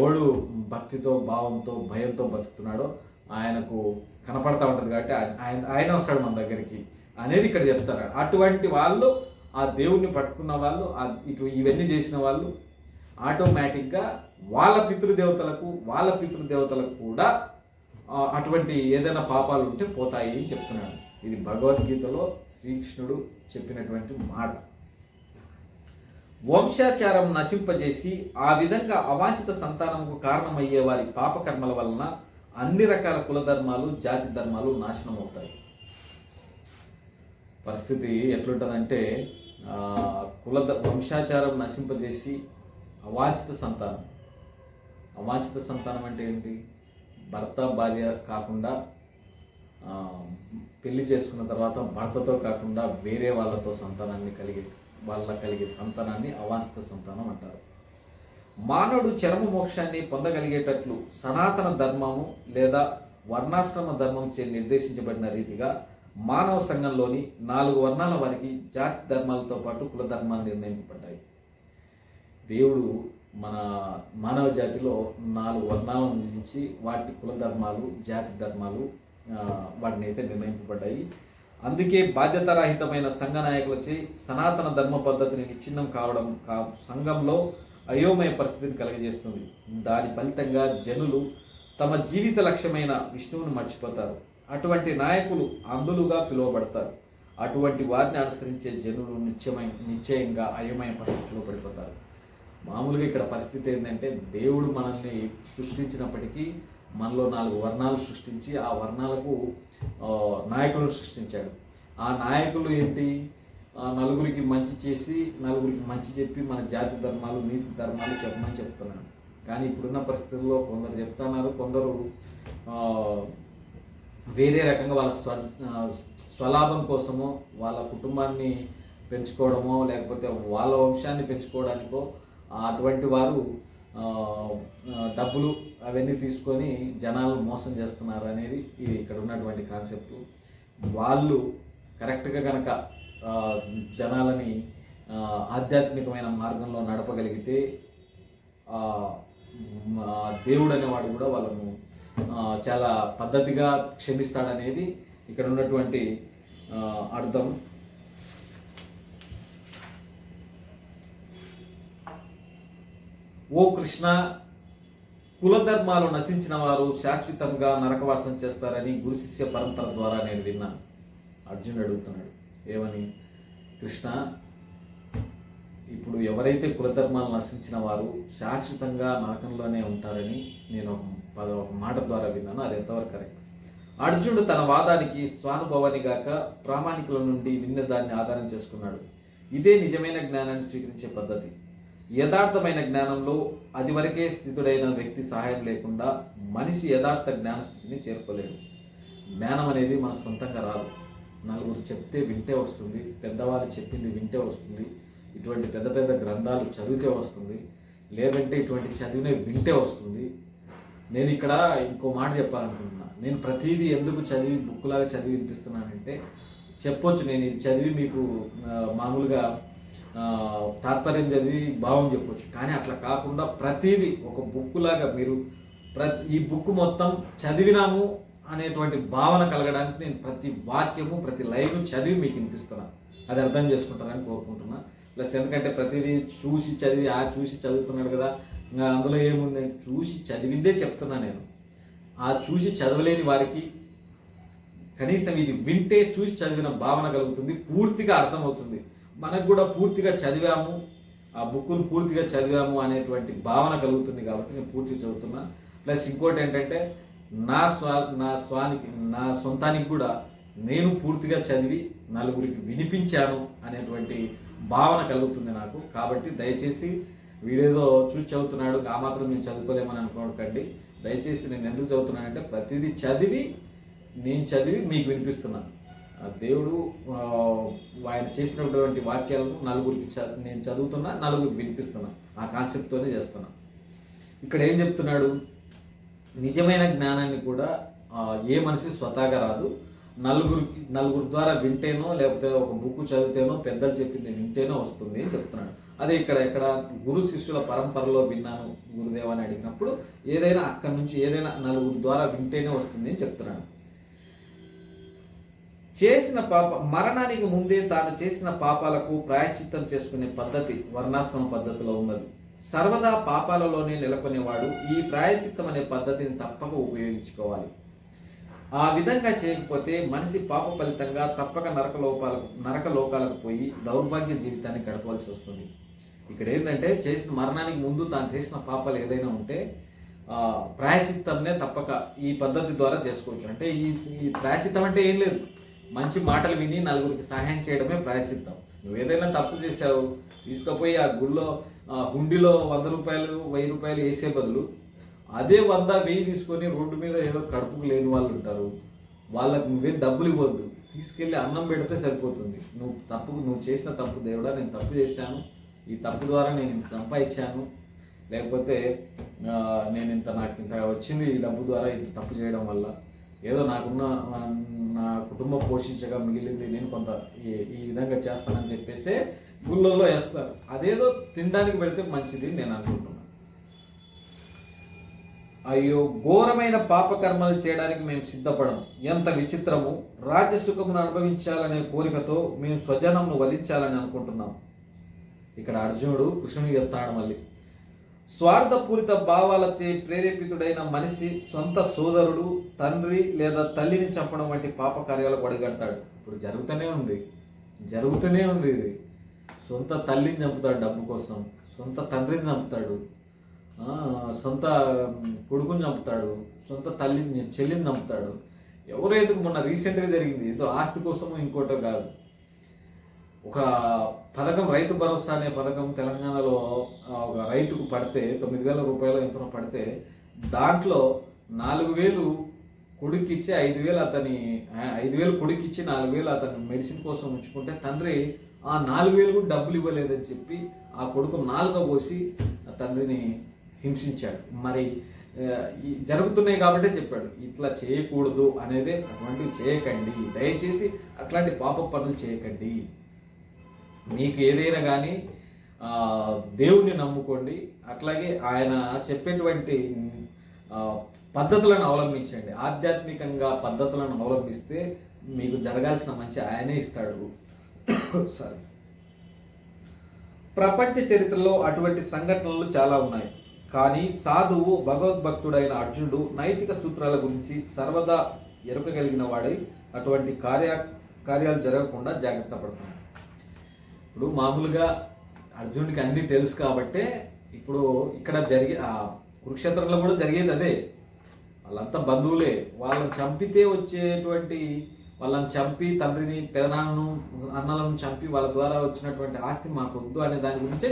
ఎవడు భక్తితో భావంతో భయంతో బతుకుతున్నాడో ఆయనకు కనపడతా ఉంటుంది కాబట్టి ఆయన ఆయన వస్తాడు మన దగ్గరికి అనేది ఇక్కడ చెప్తారు. అటువంటి వాళ్ళు ఆ దేవుణ్ణి పట్టుకున్న వాళ్ళు ఇటు ఇవన్నీ చేసిన వాళ్ళు ఆటోమేటిక్గా వాళ్ళ పితృదేవతలకు వాళ్ళ పితృదేవతలకు కూడా అటువంటి ఏదైనా పాపాలు ఉంటే పోతాయి అని చెప్తున్నాడు. ఇది భగవద్గీతలో శ్రీకృష్ణుడు చెప్పినటువంటి మాట. వంశాచారం నశింపజేసి ఆ విధంగా అవాంఛిత సంతానముకు కారణమయ్యే వారి పాపకర్మల వలన అన్ని రకాల కుల ధర్మాలు జాతి ధర్మాలు నాశనం అవుతాయి పరిస్థితి ఎట్లుంటుందంటే కుల వంశాచారం నశింపజేసి అవాంఛిత సంతానం. అవాంఛిత సంతానం అంటే ఏంటి? భర్త భార్య కాకుండా పెళ్ళి చేసుకున్న తర్వాత భర్తతో కాకుండా వేరే వాళ్ళతో సంతానాన్ని కలిగి వాళ్ళ కలిగే సంతానాన్ని అవాంఛిత సంతానం అంటారు. మానవుడు చరమ మోక్షాన్ని పొందగలిగేటట్లు సనాతన ధర్మము లేదా వర్ణాశ్రమ ధర్మం చే నిర్దేశించబడిన రీతిగా మానవ సంఘంలోని నాలుగు వర్ణాల వారికి జాతి ధర్మాలతో పాటు కుల ధర్మాలు నిర్ణయింపబడ్డాయి. దేవుడు మన మానవ జాతిలో నాలుగు వర్ణాలను విధించి వాటి కుల ధర్మాలు జాతి ధర్మాలు వాటిని అయితే నిర్ణయింపబడ్డాయి. అందుకే బాధ్యతారహితమైన సంఘ నాయకులచే సనాతన ధర్మ పద్ధతిని విచ్ఛిన్నం కావడం కా సంఘంలో అయోమయ పరిస్థితిని కలుగజేస్తుంది. దాని ఫలితంగా జనులు తమ జీవిత లక్ష్యమైన విష్ణువును మర్చిపోతారు. అటువంటి నాయకులు అందులుగా పిలువబడతారు. అటువంటి వారిని అనుసరించే జనులు నిత్యమై నిశ్చయంగా అయోమయ పరిస్థితిలో పడిపోతారు. మామూలుగా ఇక్కడ పరిస్థితి ఏంటంటే దేవుడు మనల్ని సృష్టించినప్పటికీ మనలో నాలుగు వర్ణాలు సృష్టించి ఆ వర్ణాలకు నాయకులను సృష్టించాడు. ఆ నాయకులు ఏంటి? నలుగురికి మంచి చేసి నలుగురికి మంచి చెప్పి మన జాతి ధర్మాలు నీతి ధర్మాలు చెప్పమని చెప్తున్నాడు. కానీ ఇప్పుడున్న పరిస్థితుల్లో కొందరు చెప్తున్నారు కొందరు వేరే రకంగా వాళ్ళ స్వ స్వలాభం కోసమో వాళ్ళ కుటుంబాన్ని పెంచుకోవడమో లేకపోతే వాళ్ళ వంశాన్ని పెంచుకోవడానికో అటువంటి వారు డబ్బులు అవన్నీ తీసుకొని జనాలు మోసం చేస్తున్నారు అనేది ఇది ఇక్కడ ఉన్నటువంటి కాన్సెప్ట్. వాళ్ళు కరెక్ట్గా కనుక జనాలని ఆధ్యాత్మికమైన మార్గంలో నడపగలిగితే దేవుడు అనేవాడు కూడా వాళ్ళను చాలా పద్ధతిగా క్షమిస్తాడనేది ఇక్కడ ఉన్నటువంటి అర్థం. ఓ కృష్ణ కులధర్మాలు నశించిన వారు శాశ్వతంగా నరకవాసం చేస్తారని గురు శిష్య పరంపర ద్వారా నేను విన్నాను అర్జునుడు అడుగుతున్నాడు ఏమని? కృష్ణ ఇప్పుడు ఎవరైతే కులధర్మాలు నశించిన వారు శాశ్వతంగా నరకంలోనే ఉంటారని నేను ఒక ఒక మాట ద్వారా విన్నాను అది ఎంతవరకు కరెక్ట్? అర్జునుడు తన వాదానికి స్వానుభవాన్ని గాక ప్రామాణికుల నుండి విన్న దాన్ని ఆధారం చేసుకున్నాడు. ఇదే నిజమైన జ్ఞానాన్ని స్వీకరించే పద్ధతి. యథార్థమైన జ్ఞానంలో అది వరకే స్థితుడైన వ్యక్తి సహాయం లేకుండా మనిషి యథార్థ జ్ఞాన స్థితిని చేరుకోలేడు. జ్ఞానం అనేది మన సొంతంగా రాదు. నలుగురు చెప్తే వింటే వస్తుంది పెద్దవాళ్ళు చెప్పింది వింటే వస్తుంది ఇటువంటి పెద్ద పెద్ద గ్రంథాలు చదివితే వస్తుంది లేదంటే ఇటువంటి చదివినే వింటే వస్తుంది. నేను ఇక్కడ ఇంకో మాట చెప్పాలనుకుంటున్నా. నేను ప్రతిదీ ఎందుకు చదివి బుక్కులాగా చదివి వినిపిస్తున్నానంటే చెప్పొచ్చు నేను ఇది చదివి మీకు మామూలుగా తాత్పర్యం చదివి భావం చెప్పొచ్చు. కానీ అట్లా కాకుండా ప్రతిదీ ఒక బుక్కులాగా మీరు ప్రతి ఈ బుక్ మొత్తం చదివినాము అనేటువంటి భావన కలగడానికి నేను ప్రతి వాక్యము ప్రతి లైన్ చదివి మీకు వినిపిస్తున్నాను అది అర్థం చేసుకుంటారని కోరుకుంటున్నా. ప్లస్ ఎందుకంటే ప్రతిదీ చూసి చదివి ఆ చూసి చదువుతున్నాడు కదా ఇంకా అందులో ఏముంది చూసి చదివిందే చెప్తున్నా నేను. ఆ చూసి చదవలేని వారికి కనీసం ఇది వింటే చూసి చదివిన భావన కలుగుతుంది పూర్తిగా అర్థమవుతుంది. మనకు కూడా పూర్తిగా చదివాము ఆ బుక్ను పూర్తిగా చదివాము అనేటువంటి భావన కలుగుతుంది కాబట్టి నేను పూర్తిగా చదువుతున్నా. ప్లస్ ఇంకోటి ఏంటంటే నా స్వా నా స్వానికి నా సొంతానికి కూడా నేను పూర్తిగా చదివి నలుగురికి వినిపించాను అనేటువంటి భావన కలుగుతుంది నాకు. కాబట్టి దయచేసి వీడేదో చూసి చదువుతున్నాడు ఆ మాత్రం నేను చదువుకోలేమని అనుకోకండి. దయచేసి నేను ఎందుకు చదువుతున్నానంటే ప్రతిదీ చదివి నేను చదివి మీకు వినిపిస్తున్నాను. దేవుడు ఆయన చేసినటువంటి వాక్యాలను నలుగురికి చ- నేను చదువుతున్నా నలుగురికి వినిపిస్తున్నా. ఆ కాన్సెప్ట్తోనే చేస్తున్నా. ఇక్కడ ఏం చెప్తున్నాడు? నిజమైన జ్ఞానాన్ని కూడా ఏ మనిషి స్వతహాగా రాదు. నలుగురికి నలుగురు ద్వారా వింటేనో లేకపోతే ఒక బుక్ చదివితేనో పెద్దలు చెప్పింది వింటేనో వస్తుంది అని చెప్తున్నాడు. అదే ఇక్కడ ఇక్కడ గురు శిష్యుల పరంపరలో విన్నాను గురుదేవ అని అడిగినప్పుడు ఏదైనా అక్కడి నుంచి ఏదైనా నలుగురు ద్వారా వింటేనే వస్తుంది అని చెప్తున్నాను చేసిన పాప మరణానికి ముందే తాను చేసిన పాపాలకు ప్రాయశ్చిత్తం చేసుకునే పద్ధతి వర్ణాశ్రమ పద్ధతిలో ఉన్నది. సర్వదా పాపాలలోనే నెలకొనేవాడు ఈ ప్రాయశ్చిత్తం అనే పద్ధతిని తప్పక ఉపయోగించుకోవాలి. ఆ విధంగా చేయకపోతే మనిషి పాప ఫలితంగా తప్పక నరక లోపాలకు నరక లోకాలకు పోయి దౌర్భాగ్య జీవితాన్ని గడపవలసి వస్తుంది. ఇక్కడ ఏంటంటే చేసిన మరణానికి ముందు తాను చేసిన పాపాలు ఏదైనా ఉంటే ఆ, ప్రాయశ్చిత్తంనే తప్పక ఈ పద్ధతి ద్వారా చేసుకోవచ్చు. అంటే ఈ ఈ ప్రాయశ్చిత్తం అంటే ఏం లేదు. మంచి మాటలు విని నలుగురికి సహాయం చేయడమే ప్రాయశ్చిత్తం. నువ్వు ఏదైనా తప్పు చేసావు తీసుకుపోయి ఆ గుళ్ళో హుండీలో వంద రూపాయలు వెయ్యి రూపాయలు వేసే బదులు అదే వంద వెయ్యి తీసుకొని రోడ్డు మీద ఏదో కడుపుకు లేని వాళ్ళు ఉంటారు. వాళ్ళకు నువ్వేం డబ్బులు ఇవ్వద్దు. తీసుకెళ్ళి అన్నం పెడితే సరిపోతుంది. నువ్వు తప్పు నువ్వు చేసిన తప్పు దేవుడా నేను తప్పు చేశాను. ఈ తప్పు ద్వారా నేను ఇంత సంపాదించాను. లేకపోతే నేను ఇంత నాకు ఇంత వచ్చింది ఈ డబ్బు ద్వారా ఇంత తప్పు చేయడం వల్ల. ఏదో నాకున్న నా కుటుంబం పోషించగా మిగిలింది నేను కొంత ఈ ఈ విధంగా చేస్తానని చెప్పేసి గుళ్ళల్లో వేస్తారు. అదేదో తినడానికి పెడితే మంచిది నేను అనుకుంటున్నాను. అయ్యో ఘోరమైన పాపకర్మలు చేయడానికి మేము సిద్ధపడం ఎంత విచిత్రము. రాజ్యసుఖమును అనుభవించాలనే కోరికతో మేము స్వజనమును వధించాలని అనుకుంటున్నాం. ఇక్కడ అర్జునుడు కృష్ణుని చెప్తాడు మళ్ళీ. స్వార్థపూరిత భావాలచే ప్రేరేపితుడైన మనిషి సొంత సోదరుడు తండ్రి లేదా తల్లిని చంపడం వంటి పాప కార్యాలకు ఒడిగడతాడు ఇప్పుడు జరుగుతూనే ఉంది. జరుగుతూనే ఉంది ఇది. సొంత తల్లిని చంపుతాడు డబ్బు కోసం. సొంత తండ్రిని చంపుతాడు. సొంత కొడుకుని చంపుతాడు. సొంత తల్లిని చెల్లిని చంపుతాడు. ఎవరైతే మొన్న రీసెంట్గా జరిగింది. ఏదో ఆస్తి కోసమో ఇంకోటో కాదు. ఒక పథకం రైతు భరోసా అనే పథకం తెలంగాణలో ఒక రైతుకు పడితే తొమ్మిది వేల రూపాయలు ఎంతో పడితే దాంట్లో నాలుగు వేలు కొడుకిచ్చి ఐదు వేలు అతని ఐదు వేలు కొడుకిచ్చి నాలుగు వేలు అతని మెడిసిన్ కోసం ఉంచుకుంటే తండ్రి ఆ నాలుగు వేలు కూడా డబ్బులు ఇవ్వలేదని చెప్పి ఆ కొడుకు నాలుగ పోసి ఆ తండ్రిని హింసించాడు. మరి ఈ జరుగుతున్నాయి కాబట్టే చెప్పాడు. ఇట్లా చేయకూడదు అనేది అటువంటివి చేయకండి. దయచేసి అట్లాంటి పాప పనులు చేయకండి. మీకు ఏదైనా కానీ దేవుణ్ణి నమ్ముకోండి. అట్లాగే ఆయన చెప్పేటువంటి పద్ధతులను అవలంబించండి. ఆధ్యాత్మికంగా పద్ధతులను అవలంబిస్తే మీకు జరగాల్సిన మంచి ఆయనే ఇస్తాడు. సారీ ప్రపంచ చరిత్రలో అటువంటి సంఘటనలు చాలా ఉన్నాయి. కానీ సాధువు భగవద్భక్తుడైన అర్జునుడు నైతిక సూత్రాల గురించి సర్వదా ఎరుకగలిగిన వాడై అటువంటి కార్య కార్యాలు జరగకుండా జాగ్రత్త పడుతున్నాడు. ఇప్పుడు మామూలుగా అర్జునుడికి అన్నీ తెలుసు కాబట్టే ఇప్పుడు ఇక్కడ జరిగే కురుక్షేత్రంలో కూడా జరిగేది అదే. వాళ్ళంతా బంధువులే. వాళ్ళని చంపితే వచ్చేటువంటి వాళ్ళని చంపి తండ్రిని పెదనాన్నను అన్నలను చంపి వాళ్ళ ద్వారా వచ్చినటువంటి ఆస్తి మాకు వద్దు అనే దాని గురించే